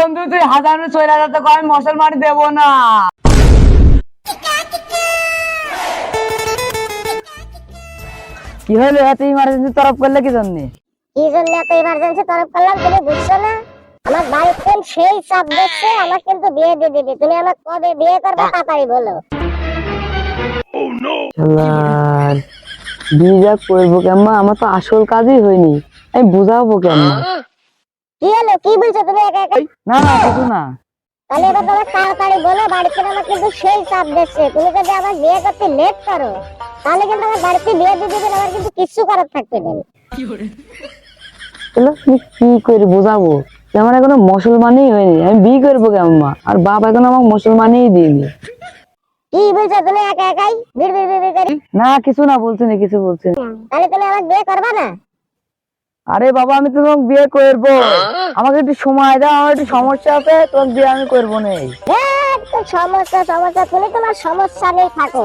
বন্ধু তুই হাজার চলে যাতে আমি মুসলমান দেবো না। কি হলো এত ইমার্জেন্সি তরফ করলে কি জন্য? কি জন্য এত ইমার্জেন্সি তরফ করলাম তুমি বুঝছ না? আমার বাড়ির কোন সেই চাপ দিচ্ছে আমার কিন্তু বিয়ে দিয়ে দিবি। তুমি আমার কবে বিয়ে করবে তাড়াতাড়ি বলো। বিয়ে যা করব কেমন আমার তো আসল কাজই হয়নি। আমি বুঝাবো কেমন কি হলো? কি বলছো তুমি একা একা? না না কিছু না। তাহলে এবার তোমার তাড়াতাড়ি বলো বাড়িতে আমার কিন্তু সেই চাপ দিচ্ছে তুমি যদি আমার বিয়ে করতে লেট করো তাহলে কিন্তু আমার বাড়িতে বিয়ে দিয়ে দিবেন আমার কিন্তু কিচ্ছু করার থাকবে না। কি করে? বোঝাবো? আমার এখনও মুসলমানই হয়নি। আমি বিয়ে করব কেমন মা? আর বাপ এখন আমাকে মুসলমানই দিইনি কি বলছো তুমি একা একাই? বিড় বিড় বিড় বিড় না কিছু না বলছি না কিছু বলছি না। তাহলে তুমি আমার বিয়ে করবে না? আরে বাবা আমি তো তোমাকে বিয়ে করব। আমাকে একটু সময় দাও আমার একটু সমস্যা আছে তোমাকে বিয়ে আমি করব না। হ্যাঁ, তো সমস্যা সমস্যা তুমি তোমার সমস্যা নেই থাকো।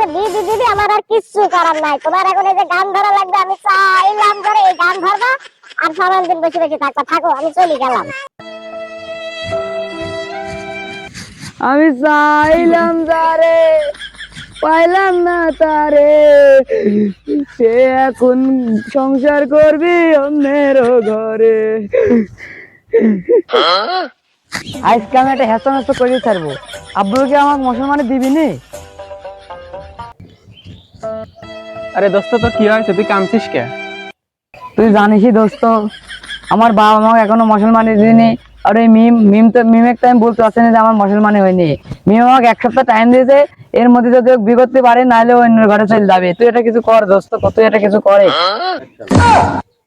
যে বিয়ে দিয়ে দিবি আমার আর কিচ্ছু করার নাই। তোমার এখন এই যে গান ধরা লাগবে আমি চাইলাম ধরে এই গান ধরবা আর সারান দিন বসে বসে থাকবা। থাকো আমি চলে গেলাম। আমি চাইলাম যারে পাইলাম না তারে। সে এখন সংসার করবি অন্যের ঘরে। আজকে আমি একটা হেসা হেসা করে ছাড়বো। আব্বুকে আমাকে মুসলমানে দিবি নি আরে দোস্ত তো কি হয়েছে? তুই কামছিস কে? তুই জানিসই দোস্ত আমার বাবা আমাকে এখনও মুসলমানে দিনি আর ওই মিম মিম তো মিমের টাইম বলতে পারছে না যে আমার মুসলমানে হয়নি। মিম আমাকে এক সপ্তাহ টাইম দিয়েছে এর মধ্যে যদি করতে পারে নাহলে অন্য ঘরে চলে যাবে। তুই এটা কিছু কর দোস্ত তুই এটা কিছু করে।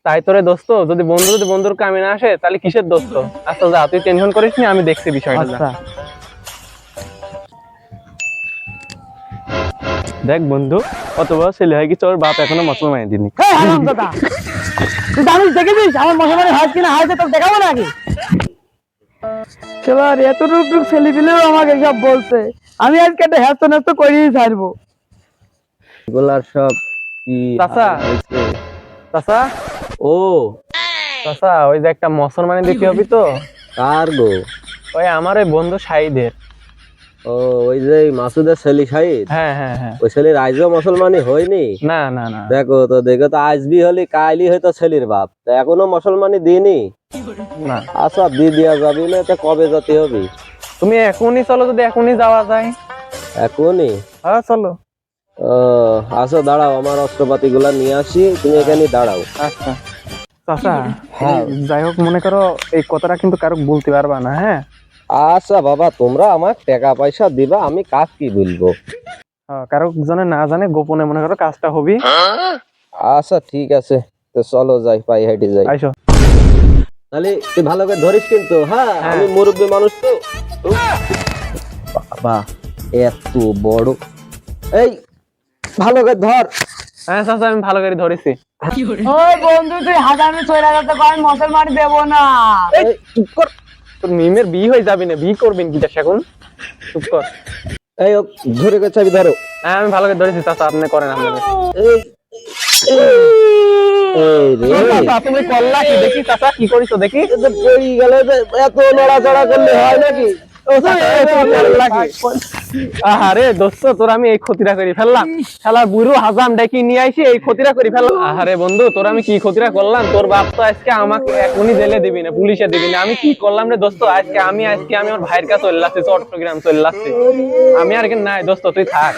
তাই তোরে দোস্ত যদি বন্ধু যদি বন্ধুর কামে না আসে তাহলে কিসের দোস্ত? আচ্ছা যা তুই টেনশন করিস না আমি দেখছি বিষয়টা। আচ্ছা। দেখ বন্ধু কত বড় ছেলে হয় কি তোর বাপ এখনও মুসলমান দিনি এই হারামজাদা, তুই জানিস দেখেছিস? আমার মুসলমানের হাত কিনা হাতে তোর দেখাবো নাকি? এবার এতটুকু ছেলে দিলেও আমাকে সব বলছে। আমি আজকে একটা হ্যাস্ত ন্যাস্ত করিয়ে ছাড়বো। এগুলার সব কি চাচা। চাচা? ও। চাচা ওই যে একটা মুসলমানি দিতে হবে তো? কার গো? ওই আমার ওই বন্ধু শাহিদের ও ওই যে মাসুদের ছেলে শাহিদ হ্যাঁ হ্যাঁ হ্যাঁ। ওই ছেলের আইজও মুসলমানি হয়নি? না না না। দেখো তো দেখো তো আজবি হলি কাইলি হয়তো ছেলের বাপ। তা এখনও মুসলমানি দিনি না। আচ্ছা দি দিয়া যাবি না তা কবে যেতে হবে? তুমি এখনই চলো যদি এখনই যাওয়া যায়। এখনই? হ্যাঁ চলো। ও দাঁড়াও আমার অস্ত্রপাতি গুলা নিয়ে আসি তুমি এখানে দাঁড়াও। আচ্ছা। চাচা যাই হোক মনে করো এই কথাটা কিন্তু কারও বলতে পারবা না হ্যাঁ? আচ্ছা বাবা তোমরা আমার টাকা পয়সা দিবা আমি কাজ কি বলব? হ্যাঁ, কারও জনে না জানে গোপনে মনে করো কাজটা হবি। আচ্ছা ঠিক আছে। তো চলো যাই পাই হেঁটে যাই। আইসো। তাহলে তুই ভালো করে ধরিস কিন্তু হ্যাঁ। আমি মুরব্বী মানুষ তো। বাবা এত বড়। এই ভালো করে ধর। হ্যাঁ চাচা আমি ভালো করে ধরেছি। ওই বন্ধু তুই হাজার চলে যাতে আমি মুসলমান দেবো না। এই চুপ কর। তোর মিমের বিয়ে হয়ে যাবি না বিয়ে করবেন কি এখন। চুপ কর। এই ও ধরে করে চাবি ধরো। হ্যাঁ আমি ভালো করে ধরেছি চাচা আপনি করেন আপনাদের এই তুমি করলা কি? দেখি চাচা কি করিস দেখি। গেলে এত নড়াচড়া করলে হয় নাকি? আহারে দোস্ত তোর আমি এই ক্ষতিটা করে ফেললাম। শালা বুড়ো হাজাম ডেকে নিয়ে আইসি এই ক্ষতিটা করে ফেললাম। আহারে বন্ধু তোর আমি কি ক্ষতিটা করলাম? তোর বাপ তো আজকে আমাকে এখনই জেলে দিবি না পুলিশে দিবি না। আমি কি করলাম রে দোস্ত? আজকে আমি আজকে আমি আমার ভাইয়ের কাছে চলে আসছি চট্টগ্রাম চলে আসছি। আমি আর কি নাই দোস্ত তুই থাক।